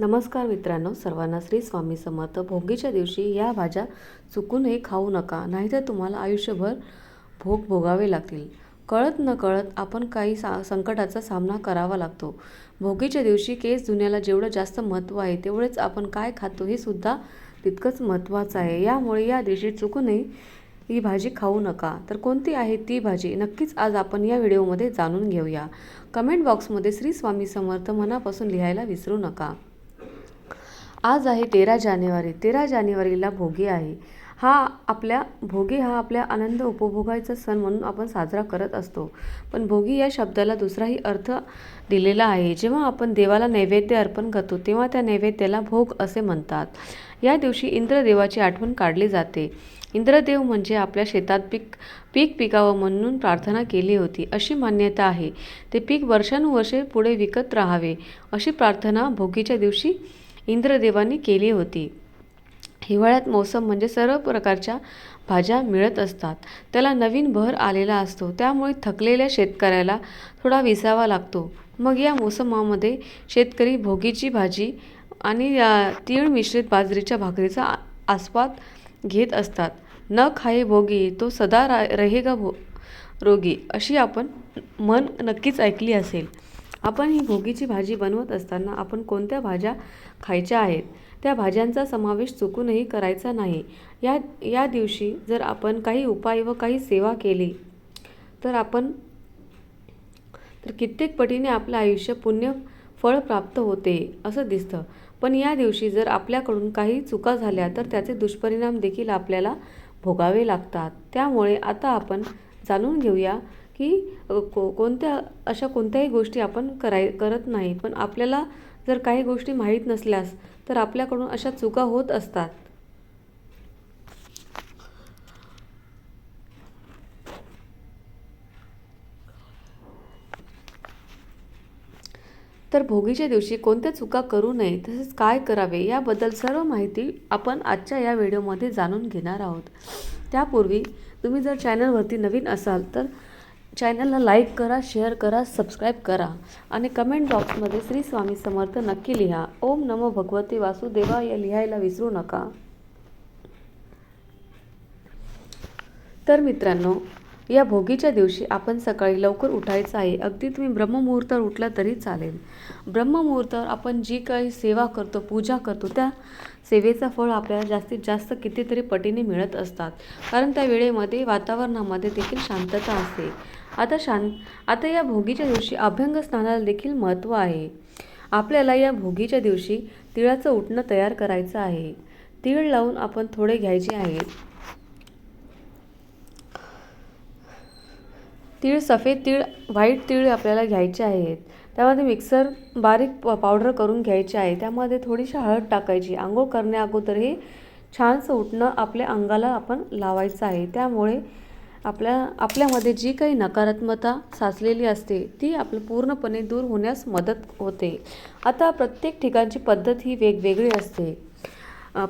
नमस्कार मित्रांनो सर्वांना श्री स्वामी समर्थ. भोगीच्या दिवशी या भाज्या चुकूनही खाऊ नका नाहीतर तुम्हाला आयुष्यभर भोग भोगावे लागतील. कळत न कळत आपण काही सा संकटाचा सामना करावा लागतो. भोगीच्या दिवशी केस धुण्याला जेवढं जास्त महत्त्व आहे तेवढेच आपण काय खातो हे सुद्धा तितकंच महत्त्वाचं आहे. यामुळे या दिवशी चुकूनही ही भाजी खाऊ नका. तर कोणती आहे ती भाजी? नक्कीच आज आपण या व्हिडिओमध्ये जाणून घेऊया. कमेंट बॉक्समध्ये श्री स्वामी समर्थ मनापासून लिहायला विसरू नका. आज आहे तेरा जानेवारी. तेरा जानेवारीला भोगी आहे. हा आपल्या भोगी हा आपल्या आनंद उपभोगायचा सण म्हणून आपण साजरा करत असतो. पण भोगी या शब्दाला दुसराही अर्थ दिलेला आहे. जेव्हा आपण देवाला नैवेद्य अर्पण करतो तेव्हा त्या नैवेद्याला भोग असे म्हणतात. या दिवशी इंद्रदेवाची आठवण काढली जाते. इंद्रदेव म्हणजे आपल्या शेतात पीक पीक पिकावं म्हणून प्रार्थना केली होती. अशी मान्यता आहे. ते पीक वर्षानुवर्षे पुढे विकत राहावे. अशी प्रार्थना भोगीच्या दिवशी इंद्रदेवांनी केली होती. हिवाळ्यात मोसम म्हणजे सर्व प्रकारच्या भाज्या मिळत असतात. त्याला नवीन भर आलेला असतो. त्यामुळे थकलेल्या शेतकऱ्याला थोडा विसावा लागतो. मग या मोसमामध्ये शेतकरी भोगीची भाजी आणि या तीळ मिश्रित बाजरीच्या भाकरीचा आस्वाद घेत असतात. न खाई भोगी तो सदा रा रहेगा भो रोगी अशी आपण मन नक्कीच ऐकली असेल. आपण ही भोगीची भाजी बनवत असताना आपण कोणत्या भाज्या खायच्या आहेत? त्या भाज्यांचा समावेश चुकूनही करायचा नाही. या या दिवशी जर आपण काही उपाय व काही सेवा केली तर आपण तर कित्येक पटीने आपलं आयुष्य पुण्य फळ प्राप्त होते असं दिसतं. पण या दिवशी जर आपल्याकडून काही चुका झाल्या तर त्याचे दुष्परिणाम देखील आपल्याला भोगावे लागतात. त्यामुळे आता आपण जाणून घेऊया की को कोणत्या अशा कोणत्याही गोष्टी आपण कराय करत नाही. पण आपल्याला जर काही गोष्टी माहीत नसल्यास तर आपल्याकडून अशा चुका होत असतात. तर भोगीच्या दिवशी कोणत्या चुका करू नये तसेच काय करावे याबद्दल सर्व माहिती आपण आजच्या या व्हिडिओमध्ये जाणून घेणार आहोत. त्यापूर्वी तुम्ही जर चॅनलवरती नवीन असाल तर चॅनलला लाईक करा शेअर करा सबस्क्राईब करा आणि कमेंट बॉक्समध्ये श्री स्वामी समर्थ नक्की लिहा. ओम नमो भगवते वासुदेवा या लिहायला विसरू नका. तर मित्रांनो या भोगीच्या दिवशी आपण सकाळी लवकर उठायचं आहे. अगदी तुम्ही ब्रह्ममुहूर्तावर उठला तरी चालेल. ब्रह्ममुहूर्तावर आपण जी काही सेवा करतो पूजा करतो त्या सेवेचा फळ आपल्याला जास्तीत जास्त कितीतरी पटीने मिळत असतात. कारण त्या वेळेमध्ये वातावरणामध्ये देखील शांतता असते. आता शांत आता या भोगीच्या दिवशी अभ्यंग स्नानाला देखील महत्त्व आहे. आपल्याला या भोगीच्या दिवशी तिळाचं उठणं तयार करायचं आहे. तीळ लावून आपण थोडे घ्यायचे आहे तीळ सफेद तीळ व्हाईट तीळ आपल्याला घ्यायचे आहेत. त्यामध्ये मिक्सर बारीक प पावडर करून घ्यायचे आहे. त्यामध्ये थोडीशी हळद टाकायची. आंघोळ करण्या अगोदर हे छानसं उठणं आपल्या अंगाला आपण लावायचं आहे. त्यामुळे आपल्या आपल्यामध्ये जी काही नकारात्मकता साचलेली असते ती आपलं पूर्णपणे दूर होण्यास मदत होते. आता प्रत्येक ठिकाणची पद्धत ही वेगवेगळी असते.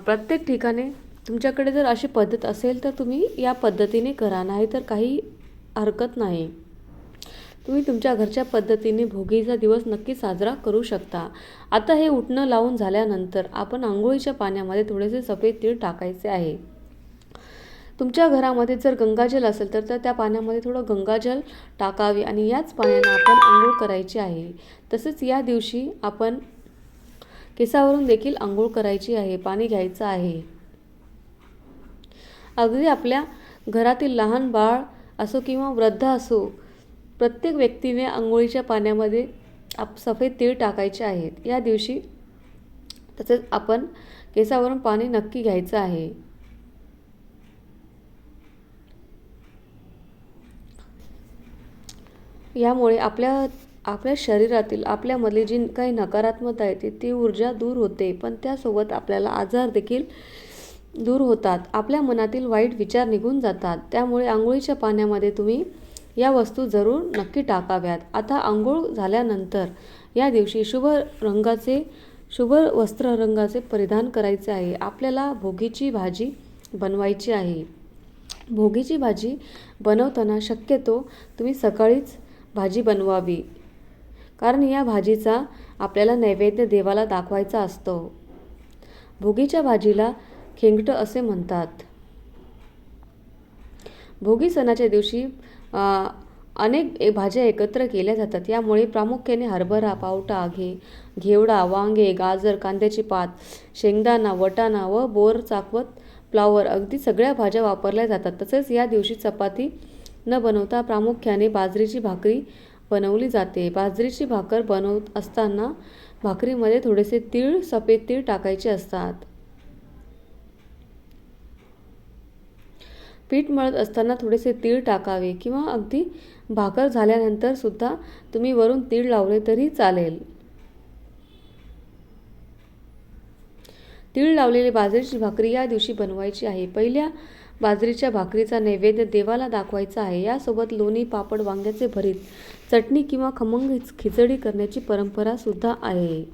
प्रत्येक ठिकाणी तुमच्याकडे जर अशी पद्धत असेल तर तुम्ही या पद्धतीने करा नाही तर काही हरकत नाही. तुम्ही तुमच्या घरच्या पद्धतीने भोगीचा दिवस नक्की साजरा करू शकता. आता हे उठणं लावून झाल्यानंतर आपण आंघोळीच्या पाण्यामध्ये थोडेसे सफेद तीळ टाकायचे आहे. तुमच्या घरामध्ये जर गंगाजल असेल तर त्या- त्या पाण्यामध्ये थोडं गंगाजल टाकावे आणि याच पाण्यानं आपण आंघोळ करायची आहे. तसेच या दिवशी आपण केसावरून देखील आंघोळ करायची आहे पाणी घ्यायचं आहे. अगदी आपल्या घरातील लहान बाळ असो किंवा वृद्ध असो प्रत्येक व्यक्तीने आंघोळीच्या पाण्यामध्ये आप सफेद तीळ टाकायचे आहेत. या दिवशी तसेच आपण केसावरून पाणी नक्की घ्यायचं आहे. यामुळे आपल्या आपल्या शरीरातील आपल्यामधली जी काही नकारात्मकता येते ती ऊर्जा दूर होते. पण त्यासोबत आपल्याला आजार देखील दूर होतात. आपल्या मनातील वाईट विचार निघून जातात. त्यामुळे आंघोळीच्या पाण्यामध्ये तुम्ही या वस्तू जरूर नक्की टाकाव्यात. आता आंघोळ झाल्यानंतर या दिवशी शुभ रंगाचे शुभ वस्त्र रंगाचे परिधान करायचे आहे. आपल्याला भोगीची भाजी बनवायची आहे. भोगीची भाजी बनवताना शक्यतो तुम्ही सकाळीच भाजी बनवावी. कारण या भाजीचा आपल्याला नैवेद्य देवाला दाखवायचा असतो. भोगीच्या भाजीला खेंगटं असे म्हणतात. भोगी सणाच्या दिवशी अनेक भाज्या एकत्र केल्या जातात. यामुळे प्रामुख्याने हरभरा पावटा घे घेवडा वांगे गाजर कांद्याची पात शेंगदाणा वटाणा व बोर चाकवत फ्लावर अगदी सगळ्या भाज्या वापरल्या जातात. तसेच या दिवशी चपाती न बनवता प्रामुख्याने बाजरीची भाकरी बनवली जाते. बाजरीची भाकर बनवत असताना भाकरीमध्ये थोडेसे तीळ सफेद तीळ टाकायचे असतात. पीठ मळत असताना थोडेसे तीळ टाकावे किंवा अगदी भाकर झाल्यानंतर सुद्धा तुम्ही वरून तीळ लावले तरी चालेल. तीळ लावलेली बाजरीची भाकरी या दिवशी बनवायची आहे. पहिल्या बाजरीच्या भाकरीचा नैवेद्य देवाला दाखवायचा आहे. यासोबत लोणी पापड वांग्याचे भरीत चटणी किंवा खमंग खिचडी करण्याची परंपरा सुद्धा आहे.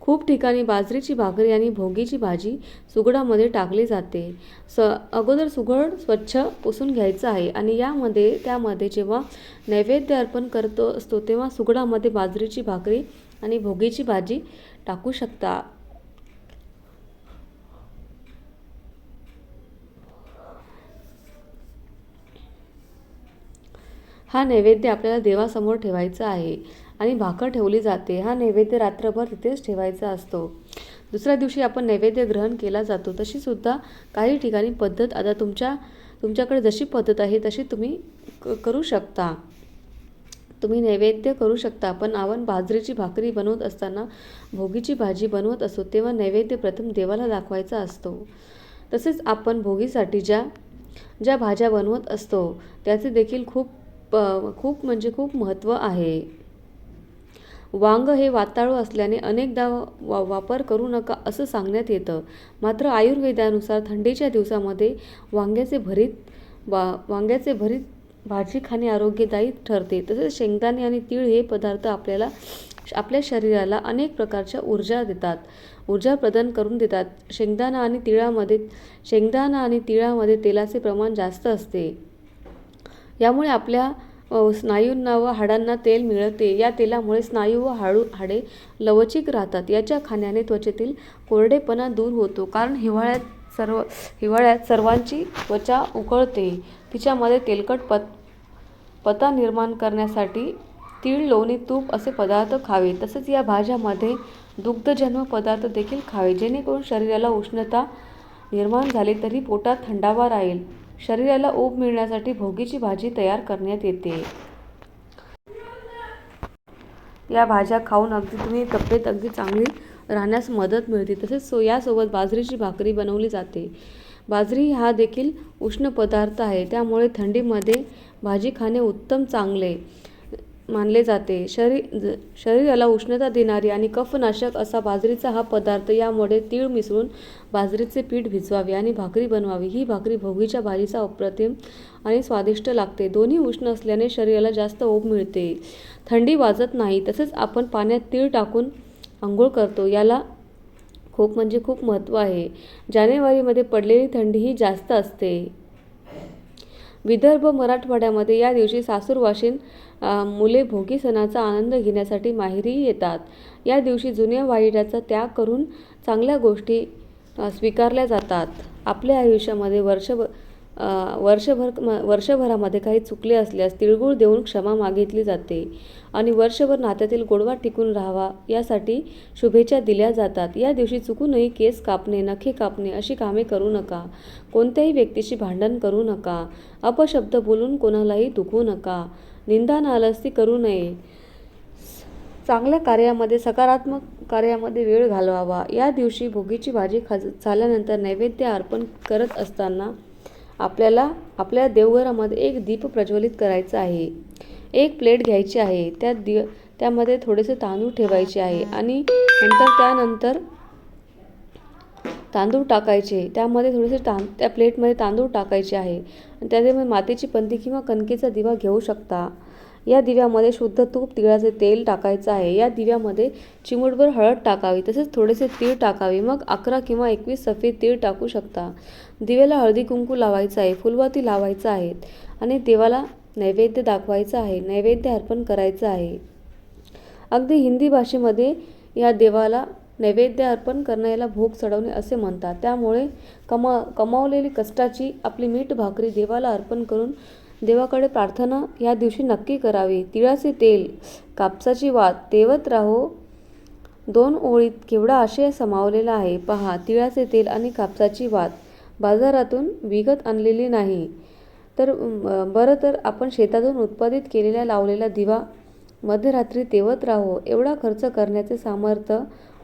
खूप ठिकाणी बाजरीची भाकरी आणि भोगीची भाजी सुगडामध्ये टाकली जाते. स अगोदर सुगड स्वच्छ पुसून घ्यायचं आहे आणि यामध्ये त्यामध्ये जेव्हा नैवेद्य अर्पण करतो असतो तेव्हा सुगडामध्ये बाजरीची भाकरी आणि भोगीची भाजी टाकू शकता. हा नैवेद्य आपल्याला देवासमोर ठेवायचा आहे आणि भाकर ठेवली जाते. हा नैवेद्य रात्रभर तिथेच ठेवायचा असतो. दुसऱ्या दिवशी आपण नैवेद्य ग्रहण केला जातो. तशीसुद्धा काही ठिकाणी पद्धत आता तुमच्या तुमच्याकडे जशी पद्धत आहे तशी तुम्ही क करू शकता. तुम्ही नैवेद्य करू शकता. पण आपण बाजरीची भाकरी बनवत असताना भोगीची भाजी बनवत असतो तेव्हा नैवेद्य प्रथम देवाला दाखवायचा असतो. तसेच आपण भोगीसाठी ज्या ज्या भाज्या बनवत असतो त्याचे देखील खूप प- खूप म्हणजे खूप महत्त्व आहे. वांग हे वाताळू असल्याने अनेकदा वा वापर करू नका असं सांगण्यात येतं. मात्र आयुर्वेदानुसार थंडीच्या दिवसामध्ये वांग्याचे भरीत वा वांग्याचे भरीत भाजी खाणे आरोग्यदायी ठरते. तसेच शेंगदाणे आणि तीळ हे पदार्थ आपल्याला आपल्या शरीराला अनेक प्रकारच्या ऊर्जा देतात. ऊर्जा प्रदान करून देतात. शेंगदाणा आणि तिळामध्ये शेंगदाणा आणि तिळामध्ये तेलाचे प्रमाण जास्त असते. यामुळे आपल्या स्नायूंना व हाडांना तेल मिळते. या तेलामुळे स्नायू व हाडू हाडे लवचिक राहतात. याच्या खाण्याने त्वचेतील कोरडेपणा दूर होतो. कारण हिवाळ्यात सर्व हिवाळ्यात सर्वांची त्वचा उकळते. तिच्यामध्ये तेलकट पत पता निर्माण करण्यासाठी तीळ लोणी तूप असे पदार्थ खावे. तसेच या भाज्यामध्ये दुग्धजन्य पदार्थ देखील खावे. जेणेकरून शरीराला उष्णता निर्माण झाली तरी पोटात थंडावा राहील. शरीराला ऊब मिळण्यासाठी भोगीची भाजी तयार करण्यात येते. या भाज्या खाऊन अगदी तुम्ही तब्येत अगदी चांगली राहण्यास मदत मिळते. तसेच सो यासोबत बाजरीची भाकरी बनवली जाते. बाजरी हा देखील उष्ण पदार्थ आहे. त्यामुळे थंडीमध्ये भाजी खाणे उत्तम चांगले. मानले जाते. शरी शरीराला उष्णता देणारी आणि कफनाशक असा बाजरीचा हा पदार्थ यामुळे तीळ मिसळून बाजरीचे पीठ भिजवावे आणि भाकरी बनवावी. ही भाकरी भोगीच्या भाजीचा अप्रतिम आणि स्वादिष्ट लागते. दोन्ही उष्ण असल्याने शरीराला जास्त ऊब मिळते. थंडी वाजत नाही तसेच आपण पाण्यात तीळ टाकून आंघोळ करतो. याला खूप म्हणजे खूप महत्त्व आहे. जानेवारीमध्ये पडलेली थंडी ही जास्त असते. विदर्भ मराठवाड्यामध्ये या दिवशी सासूरवाशीन वाशिन मुले भोगी सणाचा आनंद घेण्यासाठी माहेरी येतात. या दिवशी जुन्या वाईटाचा त्याग करून चांगल्या गोष्टी स्वीकारल्या जातात. आपल्या आयुष्यामध्ये वर्षभ वर्षभर म- वर्षभरामध्ये काही चुकले असल्यास तिळगुळ देऊन क्षमा मागितली जाते आणि वर्षभर नात्यातील गोडवा टिकून राहावा यासाठी शुभेच्छा दिल्या जातात. या दिवशी चुकूनही केस कापणे नखे कापणे अशी कामे करू नका. कोणत्याही व्यक्तीशी भांडण करू नका. अपशब्द बोलून कोणालाही दुखवू नका. निंदा नालस्ती करू नये. चांगल्या कार्यामध्ये सकारात्मक कार्यामध्ये वेळ घालवावा. या दिवशी भोगीची भाजी खा झाल्यानंतर नैवेद्य अर्पण करत असताना आपल्याला आपल्या देवघरामध्ये एक दीप प्रज्वलित करायचा आहे. एक प्लेट घ्यायची आहे. त्या दि त्यामध्ये थोडेसे तांदूळ ठेवायचे आहे आणि नंतर त्यानंतर तांदूळ टाकायचे. त्यामध्ये थोडेसे तां त्या प्लेटमध्ये तांदूळ टाकायचे आहे. आणि त्याच्यामध्ये मातीची पंती किंवा कणकेचा दिवा घेऊ शकता. या दिव्यामध्ये शुद्ध तूप तिळाचे तेल टाकायचं आहे. या दिव्यामध्ये चिमूटभर हळद टाकावी. तसेच थोडेसे तीळ टाकावे. मग अकरा किंवा एकवीस सफेद तीळ टाकू शकता. दिव्याला हळदी कुंकू लावायचं आहे. फुलवाती लावायचं आहे. आणि देवाला नैवेद्य दाखवायचं आहे. नैवेद्य अर्पण करायचं आहे. अगदी हिंदी भाषेमध्ये या देवाला नैवेद्य अर्पण करणं याला भोग चढवणे असे म्हणतात. त्यामुळे कमा कमावलेली कष्टाची आपली मीठ भाकरी देवाला अर्पण करून देवाकडे प्रार्थना या दिवशी नक्की करावी. तिळाचे तेल कापसाची वात तेवत राहो. दोन ओळीत केवढा आशय समावलेला आहे? पहा तिळाचे तेल आणि कापसाची वात. बाजारातून विकत आणलेली नाही. तर बरं तर आपण शेतातून उत्पादित केलेला लावलेला दिवा मध्यरात्री तेवत राहो. एवढा खर्च करण्याचे सामर्थ्य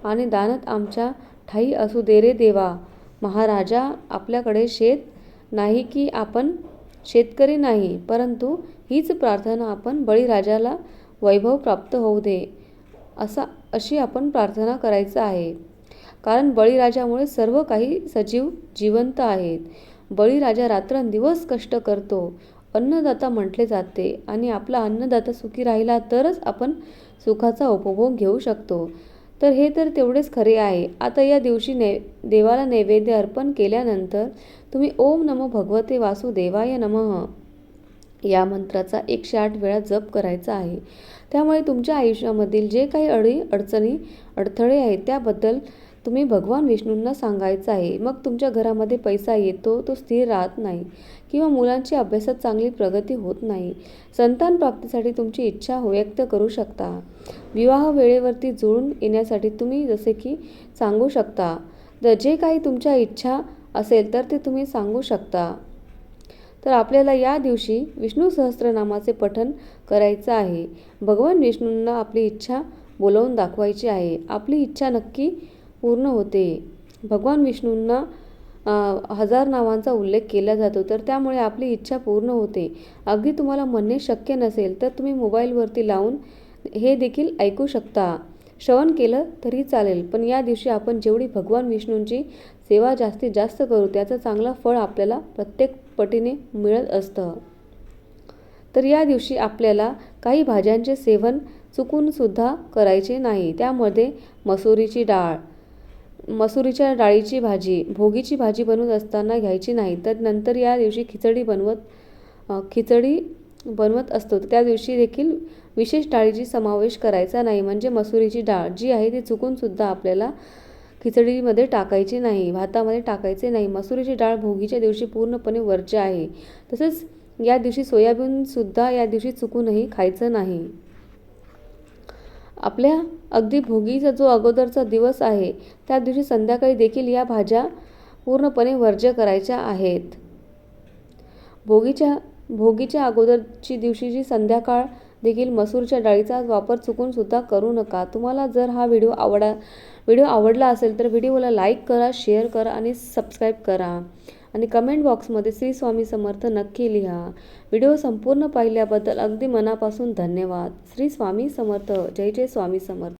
आणि दानत आमच्या ठाई असू दे रे देवा. महाराजा आपल्याकडे शेत नाही की आपण शेतकरी नाही परंतु हीच प्रार्थना आपण बळीराजाला वैभव प्राप्त होऊ दे असा अशी आपण प्रार्थना करायचं आहे. कारण बळीराजामुळे सर्व काही सजीव जिवंत आहेत. बळीराजा रात्रंदिवस कष्ट करतो अन्नदाता म्हटले जाते आणि आपला अन्नदाता सुखी राहिला तरच आपण सुखाचा उपभोग घेऊ शकतो. तर हे तर तेवढेच खरे आहे. आता या दिवशी नै देवाला नैवेद्य अर्पण केल्यानंतर तुम्ही ओम नमो भगवते वासुदेवाय नमः. या मंत्राचा एकशे आठ वेळा जप करायचा आहे. त्यामुळे तुमच्या आयुष्यामधील जे काही अडी अडचणी अडथळे आहेत त्याबद्दल तुम्ही भगवान विष्णूंना सांगायचं आहे मग तुमच्या घरामध्ये पैसा येतो तो स्थिर राहत नाही किंवा मुलांची अभ्यासात चांगली प्रगती होत नाही. संतान प्राप्तीसाठी तुमची इच्छा हो व्यक्त करू शकता. विवाह वेळेवरती जुळून येण्यासाठी तुम्ही जसे की सांगू शकता. द जे काही तुमच्या इच्छा असेल तर ते तुम्ही सांगू शकता. तर आपल्याला या दिवशी विष्णू सहस्त्रनामाचे पठण करायचं आहे. भगवान विष्णूंना आपली इच्छा बोलवून दाखवायची आहे. आपली इच्छा नक्की पूर्ण होते. भगवान विष्णूंना हजार नावांचा उल्लेख केला जातो तर त्यामुळे आपली इच्छा पूर्ण होते. अगदी तुम्हाला म्हणणे शक्य नसेल तर तुम्ही मोबाईलवरती लावून हे देखील ऐकू शकता. श्रवण केलं तरी चालेल पण या दिवशी आपण जेवढी भगवान विष्णूंची सेवा जास्तीत जास्त करू त्याचं चांगलं फळ आपल्याला प्रत्येक पटीने मिळत असतं. तर या दिवशी आपल्याला काही भाज्यांचे सेवन चुकूनसुद्धा करायचे नाही. त्यामध्ये मसुरीची डाळ मसुरीच्या डाळीची भाजी भोगीची भाजी बनवत असताना घ्यायची नाही तर नंतर या दिवशी खिचडी बनवत खिचडी बनवत असतो. त्या दिवशी देखील विशेष डाळीची समावेश करायचा नाही. म्हणजे मसुरीची डाळ जी आहे ती चुकूनसुद्धा आपल्याला खिचडीमध्ये टाकायची नाही भातामध्ये टाकायचे नाही. मसुरीची डाळ भोगीच्या दिवशी पूर्णपणे वर्ज्य आहे. तसेच या दिवशी सोयाबीनसुद्धा या दिवशी चुकूनही खायचं नाही. आपल्या अगदी भोगीचा जो अगोदरचा दिवस आहे त्या दिवशी संध्याकाळी देखील या भाज्या पूर्णपणे वर्ज्य करायच्या आहेत. भोगीच्या भोगीच्या अगोदरची दिवशीची संध्याकाळ देखील मसूरच्या डाळीचा वापर चुकूनसुद्धा करू नका. तुम्हाला जर हा व्हिडिओ आवडा व्हिडिओ आवडला असेल तर व्हिडिओला लाईक करा शेअर करा आणि सबस्क्राईब करा. आणि कमेंट बॉक्समध्ये श्री स्वामी समर्थ नक्की लिहा. व्हिडिओ संपूर्ण पाहिल्याबद्दल अगदी मनापासून धन्यवाद. श्री स्वामी समर्थ. जय जय स्वामी समर्थ.